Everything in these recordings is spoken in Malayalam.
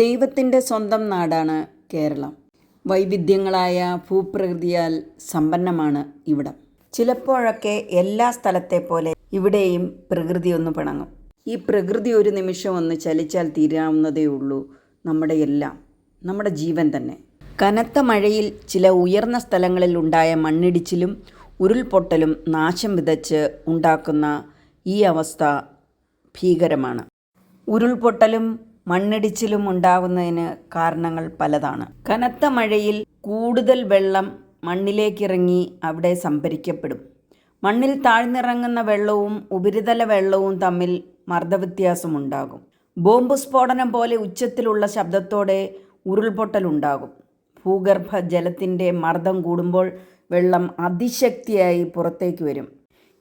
ദൈവത്തിന്റെ സ്വന്തം നാടാണ് കേരളം. വൈവിധ്യങ്ങളായ ഭൂപ്രകൃതിയാൽ സമ്പന്നമാണ് ഇവിടം. ചിലപ്പോഴൊക്കെ എല്ലാ സ്ഥലത്തെ പോലെ ഇവിടെയും പ്രകൃതി ഒന്ന് പിണങ്ങും. ഈ പ്രകൃതി ഒരു നിമിഷം ഒന്ന് ചലിച്ചാൽ തീരാവുന്നതേ ഉള്ളൂ നമ്മുടെ എല്ലാം നമ്മുടെ ജീവൻ തന്നെ. കനത്ത മഴയിൽ ചില ഉയർന്ന സ്ഥലങ്ങളിൽ ഉണ്ടായ മണ്ണിടിച്ചിലും ഉരുൾപൊട്ടലും നാശം വിതച്ച് ഉണ്ടാക്കുന്ന ഈ അവസ്ഥ ഭീകരമാണ്. ഉരുൾപൊട്ടലും മണ്ണിടിച്ചിലും ഉണ്ടാകുന്നതിന് കാരണങ്ങൾ പലതാണ്. കനത്ത മഴയിൽ കൂടുതൽ വെള്ളം മണ്ണിലേക്കിറങ്ങി അവിടെ സംഭരിക്കപ്പെടും. മണ്ണിൽ താഴ്ന്നിറങ്ങുന്ന വെള്ളവും ഉപരിതല വെള്ളവും തമ്മിൽ മർദ്ദവ്യത്യാസമുണ്ടാകും. ബോംബ് സ്ഫോടനം പോലെ ഉച്ചത്തിലുള്ള ശബ്ദത്തോടെ ഉരുൾപൊട്ടലുണ്ടാകും. ഭൂഗർഭ ജലത്തിന്റെ മർദ്ദം കൂടുമ്പോൾ വെള്ളം അതിശക്തിയായി പുറത്തേക്ക് വരും.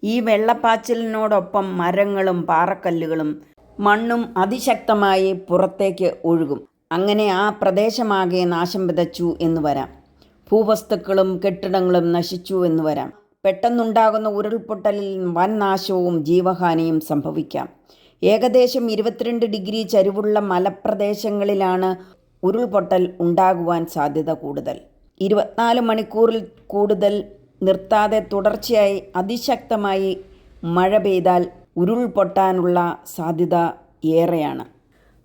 ഈ വെള്ളപ്പാച്ചിലിനോടൊപ്പം മരങ്ങളും പാറക്കല്ലുകളും മണ്ണും അതിശക്തമായി പുറത്തേക്ക് ഒഴുകും. അങ്ങനെ ആ പ്രദേശമാകെ നാശം വിതച്ചു എന്ന് വരാം. ഭൂവസ്തുക്കളും കെട്ടിടങ്ങളും നശിച്ചു എന്ന് വരാം. പെട്ടെന്നുണ്ടാകുന്ന ഉരുൾപൊട്ടലിൽ വൻ നാശവും ജീവഹാനിയും സംഭവിക്കാം. ഏകദേശം ഇരുപത്തിരണ്ട് ഡിഗ്രി ചരിവുള്ള മലപ്രദേശങ്ങളിലാണ് ഉരുൾപൊട്ടൽ ഉണ്ടാകുവാൻ സാധ്യത കൂടുതൽ. ഇരുപത്തിനാല് മണിക്കൂറിൽ കൂടുതൽ നിർത്താതെ തുടർച്ചയായി അതിശക്തമായി മഴ പെയ്താൽ ഉരുൾപൊട്ടാനുള്ള സാധ്യത ഏറെയാണ്.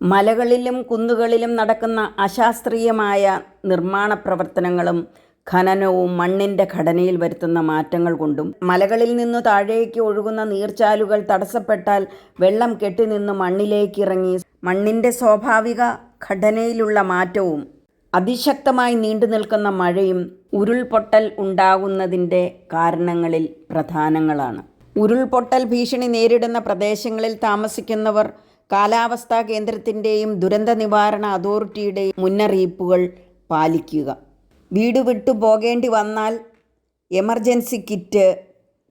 മലകളിലും കുന്നുകളിലും നടക്കുന്ന അശാസ്ത്രീയമായ നിർമ്മാണ പ്രവർത്തനങ്ങളും ഖനനവും മണ്ണിന്റെ ഘടനയിൽ വരുത്തുന്ന മാറ്റങ്ങൾ കൊണ്ടും മലകളിൽ നിന്ന് താഴേക്ക് ഒഴുകുന്ന നീർച്ചാലുകൾ തടസ്സപ്പെട്ടാൽ വെള്ളം കെട്ടിനിന്ന് മണ്ണിലേക്കിറങ്ങി മണ്ണിന്റെ സ്വാഭാവിക ഘടനയിലുള്ള മാറ്റവും അതിശക്തമായി നീണ്ടു നിൽക്കുന്ന മഴയും ഉരുൾപൊട്ടൽ ഉണ്ടാകുന്നതിന്റെ കാരണങ്ങളിൽ പ്രധാനങ്ങളാണ്. ഉരുൾപൊട്ടൽ ഭീഷണി നേരിടുന്ന പ്രദേശങ്ങളിൽ താമസിക്കുന്നവർ കാലാവസ്ഥാ കേന്ദ്രത്തിന്റെയും ദുരന്ത നിവാരണ അതോറിറ്റിയുടെയും മുന്നറിയിപ്പുകൾ പാലിക്കുക. വീട് വിട്ടു പോകേണ്ടി വന്നാൽ എമർജൻസി കിറ്റ്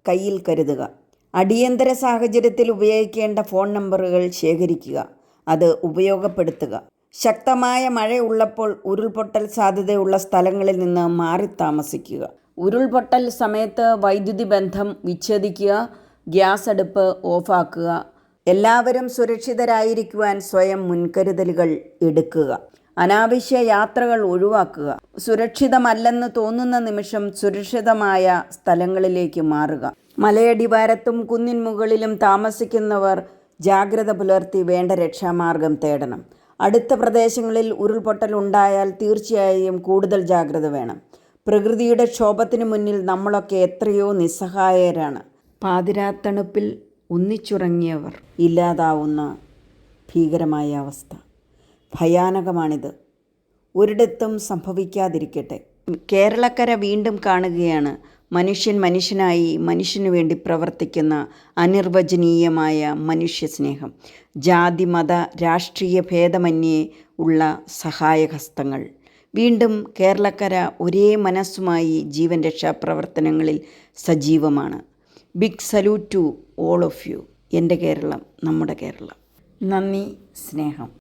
കയ്യിൽ കരുതുക. അടിയന്തര സാഹചര്യത്തിൽ ഉപയോഗിക്കേണ്ട ഫോൺ നമ്പറുകൾ ശേഖരിക്കുക. അത് ഉപയോഗപ്പെടുത്തുക. ശക്തമായ മഴ ഉള്ളപ്പോൾ ഉരുൾപൊട്ടൽ സാധ്യതയുള്ള സ്ഥലങ്ങളിൽ നിന്ന് മാറി താമസിക്കുക ഉരുൾപൊട്ടൽ സമയത്ത് വൈദ്യുതി ബന്ധം വിച്ഛേദിക്കുക ഗ്യാസ് അടുപ്പ് ഓഫാക്കുക എല്ലാവരും സുരക്ഷിതരായിരിക്കുവാൻ സ്വയം മുൻകരുതലുകൾ എടുക്കുക അനാവശ്യ യാത്രകൾ ഒഴിവാക്കുക സുരക്ഷിതമല്ലെന്ന് തോന്നുന്ന നിമിഷം സുരക്ഷിതമായ സ്ഥലങ്ങളിലേക്ക് മാറുക. മലയടിവാരത്തും കുന്നിൻ മുകളിലും താമസിക്കുന്നവർ ജാഗ്രത പുലർത്തി വേണ്ട രക്ഷാമാർഗം തേടണം. അടുത്ത പ്രദേശങ്ങളിൽ ഉരുൾപൊട്ടൽ ഉണ്ടായാൽ തീർച്ചയായും കൂടുതൽ ജാഗ്രത വേണം. പ്രകൃതിയുടെ ക്ഷോഭത്തിന് മുന്നിൽ നമ്മളൊക്കെ എത്രയോ നിസ്സഹായരാണ്. പാതിരാത്തണുപ്പിൽ ഒന്നിച്ചുറങ്ങിയവർ ഇല്ലാതാവുന്ന ഭീകരമായ അവസ്ഥ. ഭയാനകമാണിത്. ഒരിടത്തും സംഭവിക്കാതിരിക്കട്ടെ. കേരളക്കര വീണ്ടും കാണുകയാണ്. മനുഷ്യൻ മനുഷ്യനായി മനുഷ്യനു വേണ്ടി പ്രവർത്തിക്കുന്ന അനിർവചനീയമായ മനുഷ്യസ്നേഹം. ജാതി മത രാഷ്ട്രീയ ഭേദമന്യേ ഉള്ള സഹായഹസ്തങ്ങൾ. വീണ്ടും കേരളക്കര ഒരേ മനസ്സുമായി ജീവൻ രക്ഷാ പ്രവർത്തനങ്ങളിൽ സജീവമാണ്. Big salute to all of you എന്റെ കേരളം നമ്മുടെ കേരളം. നന്ദി സ്നേഹം.